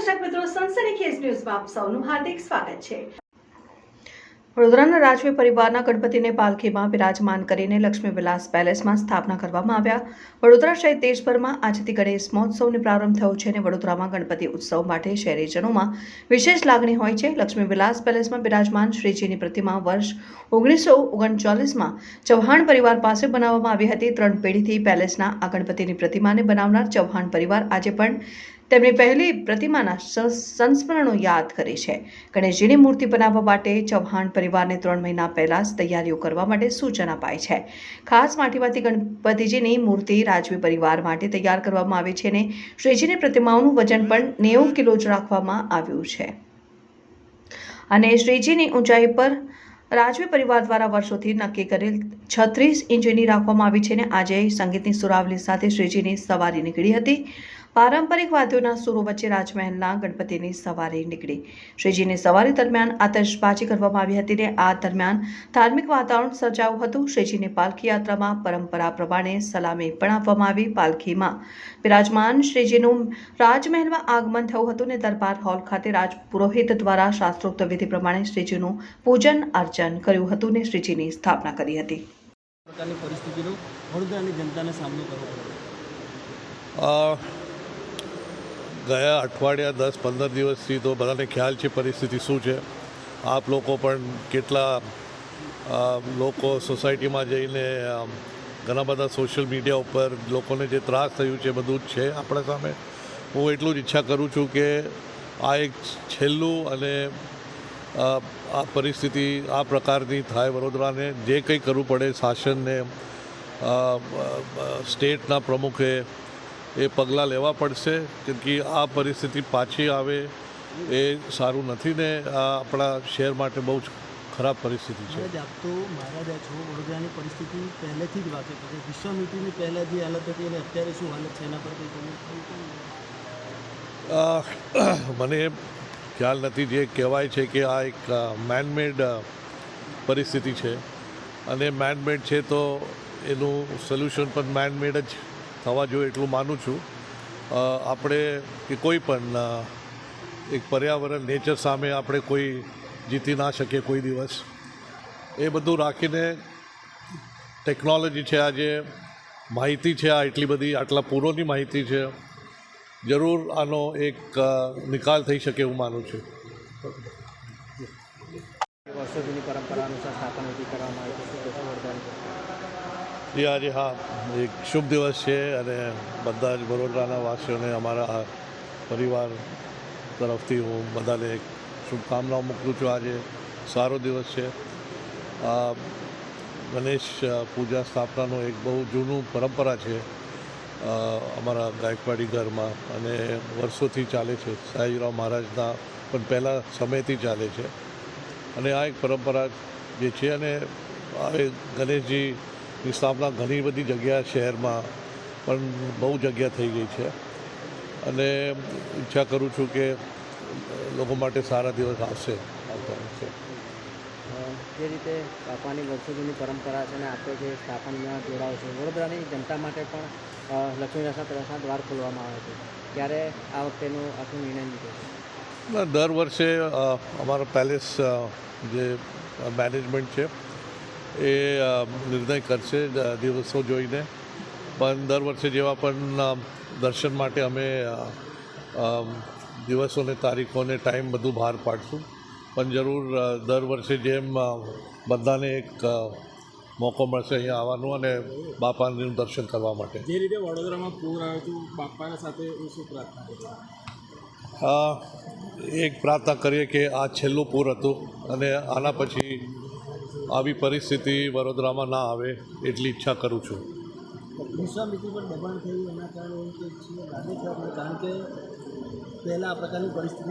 દર્શક મિત્રો સનસનીખેજ ન્યૂઝમાં આપ સૌનું હાર્દિક સ્વાગત છે. વડોદરાના રાજવી પરિવારના ગણપતિને પાલખીમાં બિરાજમાન કરીને લક્ષ્મી વિલાસ પેલેસમાં સ્થાપના કરવામાં આવ્યા. વડોદરા સહિત દેશભરમાં આજથી ગણેશ મહોત્સવનો પ્રારંભ થયો છે અને વડોદરામાં ગણપતિ ઉત્સવ માટે શહેરીજનોમાં વિશેષ લાગણી હોય છે. લક્ષ્મી વિલાસ પેલેસમાં બિરાજમાન શ્રીજીની પ્રતિમા વર્ષ ઓગણીસો ઓગણચાલીસમાં ચૌહાણ પરિવાર પાસે બનાવવામાં આવી હતી. ત્રણ પેઢીથી પેલેસના આ ગણપતિની પ્રતિમાને બનાવનાર ચૌહાણ પરિવાર આજે પણ તેમની પહેલી પ્રતિમાના સંસ્મરણો યાદ કરે છે. ગણેશજીની મૂર્તિ બનાવવા માટે ચૌહાણ પરિવારને ત્રણ મહિના પહેલાં જ તૈયારીઓ કરવા માટે સૂચન અપાય છે. ખાસ માટીમાંથી ગણપતિજીની મૂર્તિ રાજવી પરિવાર માટે તૈયાર કરવામાં આવી છે અને શ્રીજીની પ્રતિમાઓનું વજન પણ નેવું કિલો જ રાખવામાં આવ્યું છે. અને શ્રીજીની ઊંચાઈ પર રાજવી પરિવાર દ્વારા વર્ષોથી નક્કી કરેલ છત્રીસ ઇંચની રાખવામાં આવી છે અને આજે સંગીતની સુરાવલી સાથે શ્રીજીની સવારી નીકળી હતી. પારંપરિક વાદ્યોના સુરો વચ્ચે રાજમહેલના ગણપતિની સવારી નીકળી. શ્રીજીની સવારી દરમિયાન આતશબાજી કરવામાં આવી હતી ને આ દરમિયાન ધાર્મિક વાતાવરણ સર્જાયું હતું. શ્રીજીની પાલખી યાત્રામાં પરંપરા પ્રમાણે સલામી પણ આપવામાં આવી પાલખીમાં. બિરાજમાન શ્રીજીનું રાજમહેલમાં આગમન થયું હતું ને દરબાર હોલ ખાતે રાજ પુરોહિત દ્વારા શાસ્ત્રોક્ત વિધિ પ્રમાણે શ્રીજીનું પૂજન અર્ચન કર્યું હતું અને શ્રીજીની સ્થાપના કરી હતી. પ્રકારની પરિસ્થિતિનો વડોદરાની જનતાને સામનો કરવો પડ્યો. ગયા અઠવાડિયા દસ, પંદર દિવસથી તો બધાને ખ્યાલ છે પરિસ્થિતિ શું છે. આપ લોકો પણ કેટલા લોકો સોસાયટીમાં જઈને ઘણા બધા સોશિયલ મીડિયા ઉપર લોકોને જે ત્રાસ થયું છે બધું જ છે આપણા સામે. હું એટલું જ ઈચ્છા કરું છું કે આ એક છેલ્લું અને આ પરિસ્થિતિ આ પ્રકારની થાય વડોદરાને. જે કંઈ કરવું પડે શાસનને સ્ટેટના પ્રમુખે એ પગલાં લેવા પડશે કેમ કે આ પરિસ્થિતિ પાછી આવે એ સારું નથી ને આ આપણા શહેર માટે બહુ જ ખરાબ પરિસ્થિતિ છે. આપ તો મહારાજા છો વડોદરાની પરિસ્થિતિ પહેલેથી જ વાકેફ છે. વિશ્વામિત્રીની પહેલાં જે હાલત હતી અને અત્યારે શું હાલત છે એના પર કંઈ મને ખ્યાલ નથી જે કહેવાય છે કે આ એક મેનમેડ પરિસ્થિતિ છે. અને મેનમેડ છે તો એનું સોલ્યુશન પણ મેનમેડ જ થવા જોઈએ એટલું માનું છું. આપણે કે કોઈ પણ એક પર્યાવરણ નેચર સામે આપણે કોઈ જીતી ના શકીએ કોઈ દિવસ. એ બધું રાખીને ટેકનોલોજી છે આજે, માહિતી છે આ એટલી બધી, આટલા પૂરોની માહિતી છે. જરૂર આનો એક નિકાલ થઈ શકે એવું માનું છું. વર્ષો જૂની પરંપરા અનુસાર સ્થાપન કરવામાં આવી છે હા, જી, હા. એક શુભ દિવસ છે અને બધા જ વડોદરાના વાસીઓને અમારા પરિવાર તરફથી હું બધાને એક શુભકામનાઓ મોકલું છું. આજે સારો દિવસ છે. આ ગણેશ પૂજા સ્થાપનાનું એક બહુ જૂનું પરંપરા છે અમારા ગાયકવાડી ઘરમાં અને વર્ષોથી ચાલે છે. સાંઈરાવ મહારાજના પણ પહેલાં સમયથી ચાલે છે. અને આ એક પરંપરા જે છે અને હવે ગણેશજીની સ્થાપના ઘણી બધી જગ્યા શહેરમાં પણ બહુ જગ્યા થઈ ગઈ છે. અને ઈચ્છા કરું છું કે લોકો માટે સારા દિવસ આવશે. આવતા રહેશે જે રીતે બાપાની વર્ષો પરંપરા છે અને આપણે જે સ્થાપનમાં જોડાવ છે વડોદરાની જનતા માટે પણ લક્ષ્મીદાસના પ્રવેશના દ્વાર ખોલવામાં આવે છે. ત્યારે આ વખતેનું આખું નિર્ણય લીધો છે? દર વર્ષે અમારો પેલેસ જે મેનેજમેન્ટ છે એ નિર્ણય કરશે દિવસો જોઈને. પણ દર વર્ષે જેવા પણ દર્શન માટે અમે દિવસોને તારીખોને ટાઈમ બધું બહાર પાડશું. પણ જરૂર દર વર્ષે જેમ બધાને એક મોકો મળશે અહીંયા આવવાનું અને બાપાનું દર્શન કરવા માટે. જે રીતે વડોદરામાં પૂર આવ્યું હતું બાપાના સાથે શું પ્રાર્થના એક પ્રાર્થના કરીએ કે આ છેલ્લું પૂર હતું અને આના પછી આવી પરિસ્થિતિ વડોદરામાં ના આવે એટલી ઈચ્છા કરું છું. પહેલાં આ પ્રકારની પરિસ્થિતિ